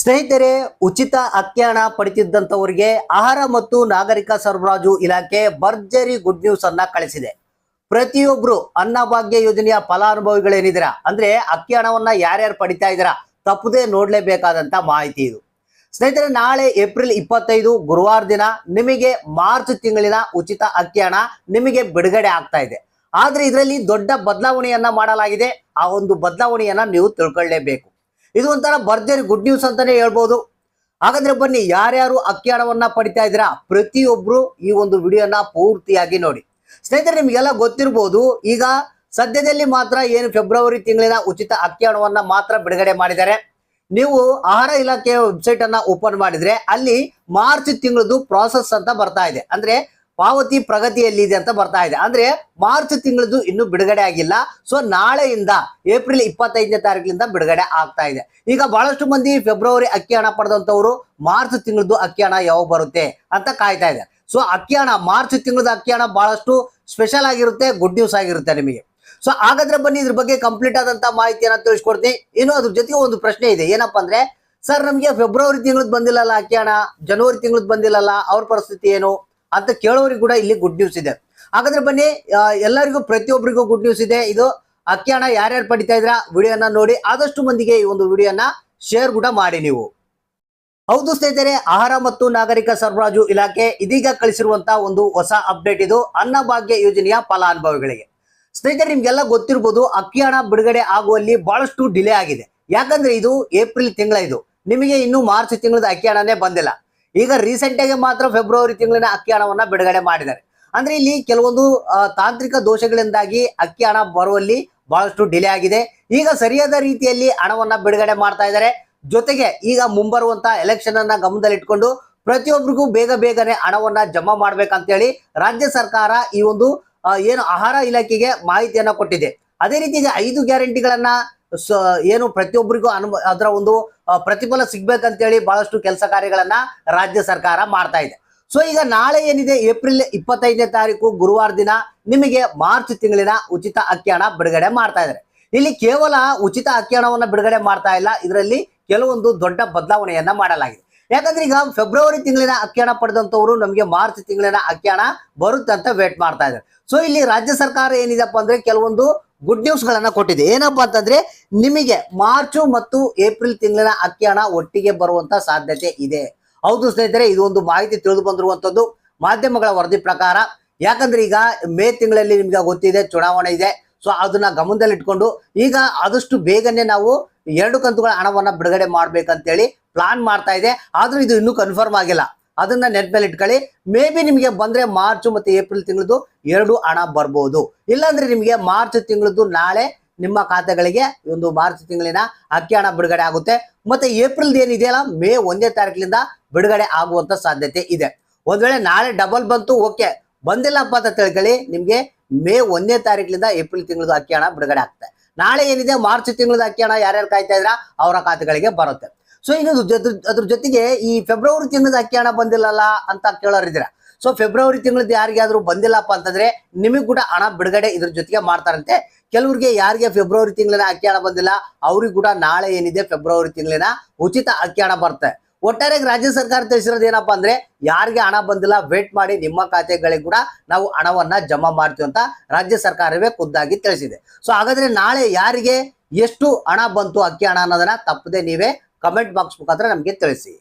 ಸ್ನೇಹಿತರೆ, ಉಚಿತ ಅಕ್ಕಿ ಹಣ ಆಹಾರ ಮತ್ತು ನಾಗರಿಕ ಸರಬರಾಜು ಇಲಾಖೆ ಭರ್ಜರಿ ಗುಡ್ ನ್ಯೂಸ್ ಅನ್ನ ಕಳಿಸಿದೆ. ಪ್ರತಿಯೊಬ್ರು ಅನ್ನಭಾಗ್ಯ ಯೋಜನೆಯ ಫಲಾನುಭವಿಗಳೇನಿದ್ದೀರಾ? ಅಂದ್ರೆ ಅಕ್ಕಿ ಹಣವನ್ನ ಯಾರ್ಯಾರು ಪಡಿತಾ ಇದ್ದೀರಾ? ತಪ್ಪದೇ ನೋಡ್ಲೇಬೇಕಾದಂತ ಮಾಹಿತಿ ಇದು. ಸ್ನೇಹಿತರೆ, ನಾಳೆ ಏಪ್ರಿಲ್ ಇಪ್ಪತ್ತೈದು ಗುರುವಾರ ದಿನ ನಿಮಗೆ ಮಾರ್ಚ್ ತಿಂಗಳಿನ ಉಚಿತ ಅಕ್ಕಿ ಹಣ ನಿಮಗೆ ಬಿಡುಗಡೆ ಆಗ್ತಾ ಇದೆ. ಆದ್ರೆ ಇದರಲ್ಲಿ ದೊಡ್ಡ ಬದಲಾವಣೆಯನ್ನ ಮಾಡಲಾಗಿದೆ. ಆ ಒಂದು ಬದಲಾವಣೆಯನ್ನ ನೀವು ತಿಳ್ಕೊಳ್ಳೇಬೇಕು ಇದು ಒಂಥರ ಬರ್ದೇರಿ ಗುಡ್ ನ್ಯೂಸ್ ಅಂತಾನೆ ಹೇಳ್ಬೋದು. ಹಾಗಾದ್ರೆ ಬನ್ನಿ, ಯಾರ್ಯಾರು ಅಕ್ಕಿ ಹಣವನ್ನ ಪಡಿತಾ ಇದ್ದೀರಾ, ಪ್ರತಿಯೊಬ್ರು ಈ ಒಂದು ವಿಡಿಯೋನ ಪೂರ್ತಿಯಾಗಿ ನೋಡಿ. ಸ್ನೇಹಿತರೆ, ನಿಮ್ಗೆಲ್ಲ ಗೊತ್ತಿರ್ಬೋದು, ಈಗ ಸದ್ಯದಲ್ಲಿ ಮಾತ್ರ ಏನು ಫೆಬ್ರವರಿ ತಿಂಗಳಿನ ಉಚಿತ ಅಕ್ಕಿ ಹಣವನ್ನ ಮಾತ್ರ ಬಿಡುಗಡೆ ಮಾಡಿದ್ದಾರೆ. ನೀವು ಆಹಾರ ಇಲಾಖೆಯ ವೆಬ್ಸೈಟ್ ಅನ್ನ ಓಪನ್ ಮಾಡಿದ್ರೆ ಅಲ್ಲಿ ಮಾರ್ಚ್ ತಿಂಗಳದು ಪ್ರಾಸೆಸ್ ಅಂತ ಬರ್ತಾ ಇದೆ. ಅಂದ್ರೆ ಪಾವತಿ ಪ್ರಗತಿಯಲ್ಲಿದೆ ಅಂತ ಬರ್ತಾ ಇದೆ. ಅಂದ್ರೆ ಮಾರ್ಚ್ ತಿಂಗಳದು ಇನ್ನು ಬಿಡುಗಡೆ ಆಗಿಲ್ಲ. ಸೊ ನಾಳೆಯಿಂದ ಏಪ್ರಿಲ್ ಇಪ್ಪತ್ತೈದನೇ ತಾರೀಕಿನಿಂದ ಬಿಡುಗಡೆ ಆಗ್ತಾ ಇದೆ. ಈಗ ಬಹಳಷ್ಟು ಮಂದಿ ಫೆಬ್ರವರಿ ಅಕ್ಕಿ ಹಣ ಪಡೆದಂತವರು ಮಾರ್ಚ್ ತಿಂಗಳದ್ದು ಅಕ್ಕಿ ಹಣ ಯಾವಾಗ ಬರುತ್ತೆ ಅಂತ ಕಾಯ್ತಾ ಇದೆ. ಸೊ ಅಕ್ಕಿ ಹಣ, ಮಾರ್ಚ್ ತಿಂಗಳದ ಅಕ್ಕಿ ಹಣ ಬಹಳಷ್ಟು ಸ್ಪೆಷಲ್ ಆಗಿರುತ್ತೆ ಗುಡ್ ನ್ಯೂಸ್ ಆಗಿರುತ್ತೆ ನಿಮಗೆ. ಸೊ ಹಾಗಾದ್ರೆ ಬನ್ನಿ ಇದ್ರ ಬಗ್ಗೆ ಕಂಪ್ಲೀಟ್ ಆದಂತ ಮಾಹಿತಿಯನ್ನ ತಿಳಿಸ್ಕೊಡ್ತೀನಿ. ಇನ್ನು ಅದ್ರ ಜೊತೆಗೆ ಒಂದು ಪ್ರಶ್ನೆ ಇದೆ. ಏನಪ್ಪಾ ಅಂದ್ರೆ, ಸರ್, ನಮ್ಗೆ ಫೆಬ್ರವರಿ ತಿಂಗಳದ್ ಬಂದಿಲ್ಲಲ್ಲ ಅಕ್ಕಿ ಹಣ? ಜನವರಿ ತಿಂಗಳದ್ ಬಂದಿಲ್ಲಲ್ಲ? ಅವ್ರ ಪರಿಸ್ಥಿತಿ ಏನು? ಅಂತ ಕೇಳೋರಿಗೆ ಕೂಡ ಇಲ್ಲಿ ಗುಡ್ ನ್ಯೂಸ್ ಇದೆ. ಹಾಗಾದ್ರೆ ಬನ್ನಿ ಎಲ್ಲರಿಗೂ ಪ್ರತಿಯೊಬ್ಬರಿಗೂ ಗುಡ್ ನ್ಯೂಸ್ ಇದೆ. ಇದು ಅಕ್ಕಿ ಹಣ ಯಾರ್ಯಾರು ಪಡಿತಾ ಇದ್ರ? ವಿಡಿಯೋನ ನೋಡಿ, ಆದಷ್ಟು ಮಂದಿಗೆ ಈ ಒಂದು ವಿಡಿಯೋನ ಶೇರ್ ಕೂಡ ಮಾಡಿ ನೀವು. ಹೌದು ಸ್ನೇಹಿತರೆ, ಆಹಾರ ಮತ್ತು ನಾಗರಿಕ ಸರಬರಾಜು ಇಲಾಖೆ ಇದೀಗ ಕಳಿಸಿರುವಂತಹ ಒಂದು ಹೊಸ ಅಪ್ಡೇಟ್ ಇದು, ಅನ್ನಭಾಗ್ಯ ಯೋಜನೆಯ ಫಲಾನುಭವಿಗಳಿಗೆ. ಸ್ನೇಹಿತರೆ, ನಿಮ್ಗೆಲ್ಲ ಗೊತ್ತಿರ್ಬೋದು ಅಕ್ಕಿ ಹಣ ಬಿಡುಗಡೆ ಆಗುವಲ್ಲಿ ಬಹಳಷ್ಟು ಡಿಲೇ ಆಗಿದೆ. ಯಾಕಂದ್ರೆ ಇದು ಏಪ್ರಿಲ್ ತಿಂಗಳ ಇದು. ನಿಮಗೆ ಇನ್ನು ಮಾರ್ಚ್ ತಿಂಗಳದ ಅಕ್ಕಿ ಹಣನೇ ಬಂದಿಲ್ಲ. ಈಗ ರೀಸೆಂಟ್ ಆಗಿ ಮಾತ್ರ ಫೆಬ್ರವರಿ ತಿಂಗಳಿನ ಅಕ್ಕಿ ಹಣವನ್ನ ಬಿಡುಗಡೆ ಮಾಡಿದ್ದಾರೆ. ಅಂದ್ರೆ ಇಲ್ಲಿ ಕೆಲವೊಂದು ತಾಂತ್ರಿಕ ದೋಷಗಳಿಂದಾಗಿ ಅಕ್ಕಿ ಹಣ ಬರುವಲ್ಲಿ ಬಹಳಷ್ಟು ಡಿಲೇ ಆಗಿದೆ. ಈಗ ಸರಿಯಾದ ರೀತಿಯಲ್ಲಿ ಹಣವನ್ನ ಬಿಡುಗಡೆ ಮಾಡ್ತಾ ಇದ್ದಾರೆ. ಜೊತೆಗೆ ಈಗ ಮುಂಬರುವಂತಹ ಎಲೆಕ್ಷನ್ ಅನ್ನ ಗಮನದಲ್ಲಿಟ್ಕೊಂಡು ಪ್ರತಿಯೊಬ್ಬರಿಗೂ ಬೇಗ ಬೇಗನೆ ಹಣವನ್ನ ಜಮಾ ಮಾಡ್ಬೇಕಂತೇಳಿ ರಾಜ್ಯ ಸರ್ಕಾರ ಈ ಒಂದು ಏನು ಆಹಾರ ಇಲಾಖೆಗೆ ಮಾಹಿತಿಯನ್ನ ಕೊಟ್ಟಿದೆ. ಅದೇ ರೀತಿ ಈಗ ಐದು ಗ್ಯಾರಂಟಿಗಳನ್ನ ಸ- ಏನು ಪ್ರತಿಯೊಬ್ಬರಿಗೂ ಅನುಭವ ಅದರ ಒಂದು ಪ್ರತಿಫಲ ಸಿಗ್ಬೇಕಂತೇಳಿ ಬಹಳಷ್ಟು ಕೆಲಸ ಕಾರ್ಯಗಳನ್ನ ರಾಜ್ಯ ಸರ್ಕಾರ ಮಾಡ್ತಾ ಇದೆ. ಸೊ, ಈಗ ನಾಳೆ ಏನಿದೆ? ಏಪ್ರಿಲ್ ಇಪ್ಪತ್ತೈದನೇ ತಾರೀಕು, ಗುರುವಾರ ದಿನ ನಿಮಗೆ ಮಾರ್ಚ್ ತಿಂಗಳಿನ ಉಚಿತ ಅಕ್ಕಿ ಹಣ ಬಿಡುಗಡೆ ಮಾಡ್ತಾ ಇದ್ದಾರೆ. ಇಲ್ಲಿ ಕೇವಲ ಉಚಿತ ಅಕ್ಕಿ ಹಣವನ್ನು ಬಿಡುಗಡೆ ಮಾಡ್ತಾ ಇಲ್ಲ. ಇದರಲ್ಲಿ ಕೆಲವೊಂದು ದೊಡ್ಡ ಬದಲಾವಣೆಯನ್ನ ಮಾಡಲಾಗಿದೆ. ಯಾಕಂದ್ರೆ ಈಗ ಫೆಬ್ರವರಿ ತಿಂಗಳಿನ ಅಕ್ಕಿ ಹಣ ಪಡೆದಂತವರು ನಮಗೆ ಮಾರ್ಚ್ ತಿಂಗಳಿನ ಅಕ್ಕಿ ಹಣ ಬರುತ್ತೆ ಅಂತ ವೇಟ್ ಮಾಡ್ತಾ ಇದ್ದಾರೆ. ಸೊ, ಇಲ್ಲಿ ರಾಜ್ಯ ಸರ್ಕಾರ ಏನಿದೆಪ್ಪ ಅಂದ್ರೆ ಕೆಲವೊಂದು ಗುಡ್ ನ್ಯೂಸ್ ಗಳನ್ನ ಕೊಟ್ಟಿದೆ. ಏನಪ್ಪಾ ಅಂತಂದ್ರೆ, ನಿಮಗೆ ಮಾರ್ಚ್ ಮತ್ತು ಏಪ್ರಿಲ್ ತಿಂಗಳಿನ ಅಕ್ಕಿ ಹಣ ಒಟ್ಟಿಗೆ ಬರುವಂತ ಸಾಧ್ಯತೆ ಇದೆ. ಹೌದು ಸ್ನೇಹಿತರೆ, ಇದು ಒಂದು ಮಾಹಿತಿ ತಿಳಿದು ಬಂದಿರುವಂತದ್ದು. ಮಾಧ್ಯಮಗಳ ವರದಿ ಪ್ರಕಾರ, ಯಾಕಂದ್ರೆ ಈಗ ಮೇ ತಿಂಗಳಲ್ಲಿ ನಿಮ್ಗೆ ಗೊತ್ತಿದೆ, ಚುನಾವಣೆ ಇದೆ. ಸೊ ಅದನ್ನ ಗಮನದಲ್ಲಿ ಇಟ್ಕೊಂಡು, ಈಗ ಆದಷ್ಟು ಬೇಗನೆ ನಾವು ಎರಡು ಕಂತುಗಳ ಹಣವನ್ನ ಬಿಡುಗಡೆ ಮಾಡ್ಬೇಕಂತೇಳಿ ಪ್ಲಾನ್ ಮಾಡ್ತಾ ಇದೆ. ಆದ್ರೂ ಇದು ಇನ್ನೂ ಕನ್ಫರ್ಮ್ ಆಗಿಲ್ಲ. ಅದನ್ನ ನೆನಪಲ್ಲಿ ಇಟ್ಕೊಳ್ಳಿ. ಮೇ ಬಿ ನಿಮಗೆ ಬಂದ್ರೆ ಮಾರ್ಚ್ ಮತ್ತೆ ಏಪ್ರಿಲ್ ತಿಂಗಳದು ಎರಡು ಹಣ ಬರ್ಬೋದು. ಇಲ್ಲಾಂದ್ರೆ ನಿಮಗೆ ಮಾರ್ಚ್ ತಿಂಗಳದ್ದು ನಾಳೆ ನಿಮ್ಮ ಖಾತೆಗಳಿಗೆ ಒಂದು ಮಾರ್ಚ್ ತಿಂಗಳಿನ ಅಕ್ಕಿ ಹಣ ಬಿಡುಗಡೆ ಆಗುತ್ತೆ. ಮತ್ತೆ ಏಪ್ರಿಲ್ ಏನಿದೆಯಲ್ಲ ಮೇ ಒಂದೇ ತಾರೀಕಿನಿಂದ ಬಿಡುಗಡೆ ಆಗುವಂತ ಸಾಧ್ಯತೆ ಇದೆ. ಒಂದ್ ವೇಳೆ ನಾಳೆ ಡಬಲ್ ಬಂತು ಓಕೆ ಬಂದಿಲ್ಲಪ್ಪ ಅಂತ ತಿಳ್ಕೊಳ್ಳಿ, ನಿಮ್ಗೆ ಮೇ ಒಂದನೇ ತಾರೀಕಿನಿಂದ ಏಪ್ರಿಲ್ ತಿಂಗಳದ ಅಕ್ಕಿ ಹಣ ಬಿಡುಗಡೆ ಆಗ್ತದೆ. ನಾಳೆ ಏನಿದೆ? ಮಾರ್ಚ್ ತಿಂಗಳದ ಅಕ್ಕಿ ಹಣ ಯಾರ್ಯಾರು ಕಾಯ್ತಾ ಇದ್ರ ಅವರ ಖಾತೆಗಳಿಗೆ ಬರುತ್ತೆ. ಸೊ ಇನ್ನು ಜೊತೆ ಅದ್ರ ಜೊತೆಗೆ ಈ ಫೆಬ್ರವರಿ ತಿಂಗಳದ ಅಕ್ಕಿ ಹಣ ಬಂದಿಲ್ಲಲ್ಲ ಅಂತ ಕೇಳೋರಿದ್ದೀರಾ. ಸೊ ಫೆಬ್ರವರಿ ತಿಂಗಳದ ಯಾರಿಗಾದ್ರೂ ಬಂದಿಲ್ಲಪ್ಪ ಅಂತಂದ್ರೆ ನಿಮಗೆ ಕೂಡ ಹಣ ಬಿಡುಗಡೆ ಇದ್ರ ಜೊತೆಗೆ ಮಾಡ್ತಾರಂತೆ. ಕೆಲವ್ರಿಗೆ ಯಾರಿಗೆ ಫೆಬ್ರವರಿ ತಿಂಗಳಿನ ಅಕ್ಕಿ ಹಣ ಬಂದಿಲ್ಲ, ಅವ್ರಿಗೆ ಕೂಡ ನಾಳೆ ಏನಿದೆ ಫೆಬ್ರವರಿ ತಿಂಗಳಿನ ಉಚಿತ ಅಕ್ಕಿ ಹಣ ಬರುತ್ತೆ. ಒಟ್ಟಾರೆ ರಾಜ್ಯ ಸರ್ಕಾರ ತಿಳಿಸಿರೋದು ಏನಪ್ಪಾ ಅಂದ್ರೆ ಯಾರಿಗೆ ಹಣ ಬಂದಿಲ್ಲ ವೇಟ್ ಮಾಡಿ ನಿಮ್ಮ ಖಾತೆಗಳಿಗೆ ಕೂಡ ನಾವು ಹಣವನ್ನ ಜಮಾ ಮಾಡ್ತೀವಿ ಅಂತ ರಾಜ್ಯ ಸರ್ಕಾರವೇ ಖುದ್ದಾಗಿ ತಿಳಿಸಿದೆ. ಸೊ ಹಾಗಾದ್ರೆ ನಾಳೆ ಯಾರಿಗೆ ಎಷ್ಟು ಹಣ ಬಂತು ಅಕ್ಕಿ ಹಣ ಅನ್ನೋದನ್ನ ತಪ್ಪದೆ ನೀವೇ ಕಮೆಂಟ್ ಬಾಕ್ಸ್ ಮುಖಾಂತರ ನಮಗೆ ತಿಳಿಸಿ